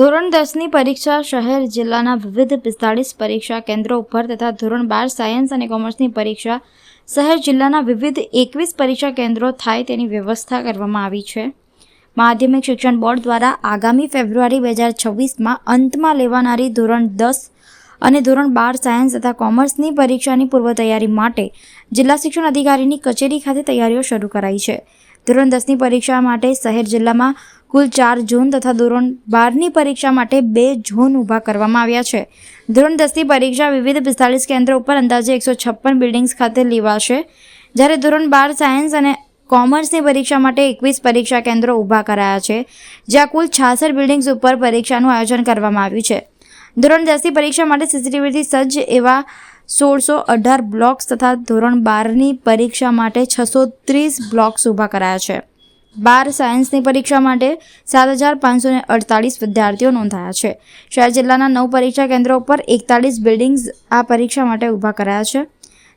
ધોરણ દસની પરીક્ષા શહેર જિલ્લાના વિવિધ પિસ્તાળીસ પરીક્ષા કેન્દ્રો ઉપર તથા ધોરણ બાર સાયન્સ અને કોમર્સની પરીક્ષા શહેર જિલ્લાના વિવિધ એકવીસ પરીક્ષા કેન્દ્રો થાય તેની વ્યવસ્થા કરવામાં આવી છે. માધ્યમિક શિક્ષણ બોર્ડ દ્વારા આગામી ફેબ્રુઆરી બે હજાર છવ્વીસમાં અંતમાં લેવાનારી ધોરણ દસ અને ધોરણ બાર સાયન્સ તથા કોમર્સની પરીક્ષાની પૂર્વ તૈયારી માટે જિલ્લા શિક્ષણ અધિકારીની કચેરી ખાતે તૈયારીઓ શરૂ કરાઈ છે. ધોરણ દસની પરીક્ષા માટે શહેર જિલ્લામાં કુલ ચાર ઝોન તથા ધોરણ બારની પરીક્ષા માટે બે ઝોન ઊભા કરવામાં આવ્યા છે. ધોરણ દસની પરીક્ષા વિવિધ પિસ્તાલીસ કેન્દ્રો ઉપર અંદાજે એકસો છપ્પન બિલ્ડિંગ્સ ખાતે લેવાશે. જ્યારે ધોરણ બાર સાયન્સ અને કોમર્સની પરીક્ષા માટે એકવીસ પરીક્ષા કેન્દ્રો ઊભા કરાયા છે, જ્યાં કુલ છાસઠ બિલ્ડિંગ્સ ઉપર પરીક્ષાનું આયોજન કરવામાં આવ્યું છે. ધોરણ દસની પરીક્ષા માટે સીસીટીવીથી સજ્જ એવા સોળસો અઢાર બ્લોક્સ તથા ધોરણ બારની પરીક્ષા માટે છસો ત્રીસ બ્લોક્સ ઊભા કરાયા છે. બાર સાયન્સની પરીક્ષા માટે સાત હજાર પાંચસો ને અડતાલીસ વિદ્યાર્થીઓ નોંધાયા છે. શહેર જિલ્લાના નવ પરીક્ષા કેન્દ્રો ઉપર એકતાલીસ બિલ્ડિંગ્સ આ પરીક્ષા માટે ઊભા કરાયા છે.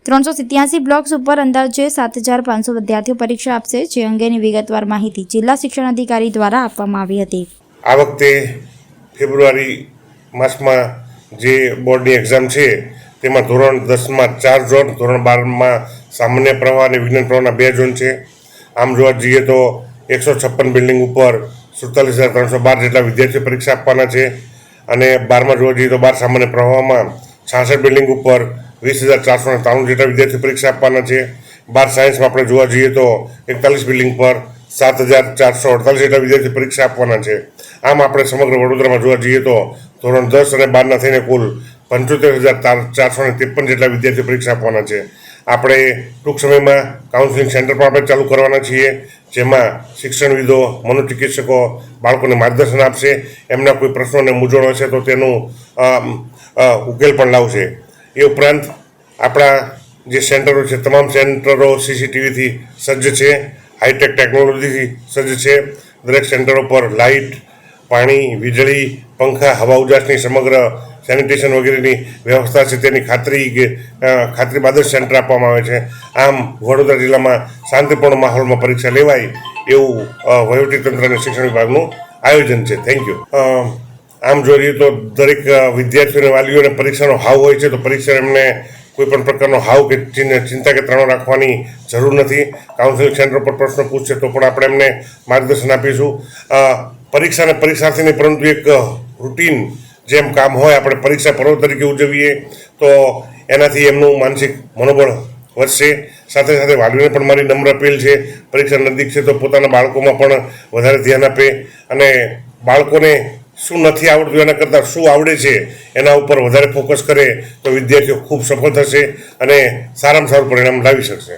ત્રણસો સિત્યાસી બ્લોક્સ ઉપર અંદાજે સાત હજાર પાંચસો વિદ્યાર્થીઓ પરીક્ષા આપશે, જે અંગેની વિગતવાર માહિતી જિલ્લા શિક્ષણ અધિકારી દ્વારા આપવામાં આવી હતી. આ વખતે ફેબ્રુઆરી માસમાં જે બોર્ડની એક્ઝામ છે, તેમાં ધોરણ દસમાં ચાર ઝોન ધોરણ બારમાં સામાન્ય પ્રવાહ અને વિજ્ઞાન પ્રવાહના બે ઝોન છે. આમ જોવા જઈએ તો એકસો છપ્પન બિલ્ડિંગ ઉપર સુડતાલીસ હજાર ત્રણસો બાર જેટલા વિદ્યાર્થીઓ પરીક્ષા આપવાના છે. અને બારમાં જોવા જઈએ તો બાર સામાન્ય પ્રવાહમાં છાસઠ બિલ્ડિંગ ઉપર વીસ હજાર ચારસો ત્રાણું જેટલા વિદ્યાર્થીઓ પરીક્ષા આપવાના છે. બાર સાયન્સમાં આપણે જોવા જઈએ તો એકતાલીસ બિલ્ડિંગ પર સાત હજાર ચારસો અડતાલીસ જેટલા વિદ્યાર્થીઓ પરીક્ષા આપવાના છે. આમ આપણે સમગ્ર વડોદરામાં જોવા જઈએ તો ધોરણ દસ અને બારના થઈને કુલ પંચોતેર હજાર ચારસો ત્રેપન જેટલા વિદ્યાર્થીઓ પરીક્ષા આપવાના છે. આપણે ટૂંક સમયમાં કાઉન્સિલિંગ સેન્ટર પણ આપણે ચાલુ કરવાના છીએ, જેમાં શિક્ષણવિદો, મનોચિકિત્સકો બાળકોને માર્ગદર્શન આપશે. એમના કોઈ પ્રશ્નોને મૂંઝવણ હશે તો તેનું ઉકેલ પણ લાવશે. એ ઉપરાંત આપણા જે સેન્ટરો છે, તમામ સેન્ટરો સીસીટીવીથી સજ્જ છે, હાઈટેક ટેકનોલોજીથી સજ્જ છે. દરેક સેન્ટરો પર લાઇટ પાણી, વીજળી, પંખા, હવા ઉજાસની સમગ્ર સેનિટેશન વગેરેની વ્યવસ્થા છે, તેની ખાતરી ખાતરી બાદ જ સેન્ટર આપવામાં આવે છે. આમ વડોદરા જિલ્લામાં શાંતિપૂર્ણ માહોલમાં પરીક્ષા લેવાય એવું વહીવટીતંત્ર અને શિક્ષણ વિભાગનું આયોજન છે. થેન્ક યુ આમ જોઈએ તો દરેક વિદ્યાર્થીઓને, વાલીઓને પરીક્ષાનો હાવ હોય છે, તો પરીક્ષા એમને કોઈ પણ પ્રકારનો હાવ કે ચિંતા કે તણાવ રાખવાની જરૂર નથી. કાઉન્સિલિંગ સેન્ટર પર પ્રશ્ન પૂછશે તો પણ આપણે એમને માર્ગદર્શન આપીશું. પરીક્ષાને પરીક્ષાર્થીની પરંતુ એક રૂટીન જેમ કામ હોય આપણે પરીક્ષા પર્વ તરીકે ઉજવીએ, તો એનાથી એમનું માનસિક મનોબળ વધશે. સાથે સાથે વાલીઓને પણ મારી નમ્ર અપીલ છે, પરીક્ષા નજીક છે તો પોતાના બાળકોમાં પણ વધારે ધ્યાન આપે અને બાળકોને શું નથી આવડતું એના કરતાં શું આવડે છે એના ઉપર વધારે ફોકસ કરે તો વિદ્યાર્થીઓ ખૂબ સફળ થશે અને સારામાં સારું પરિણામ લાવી શકશે.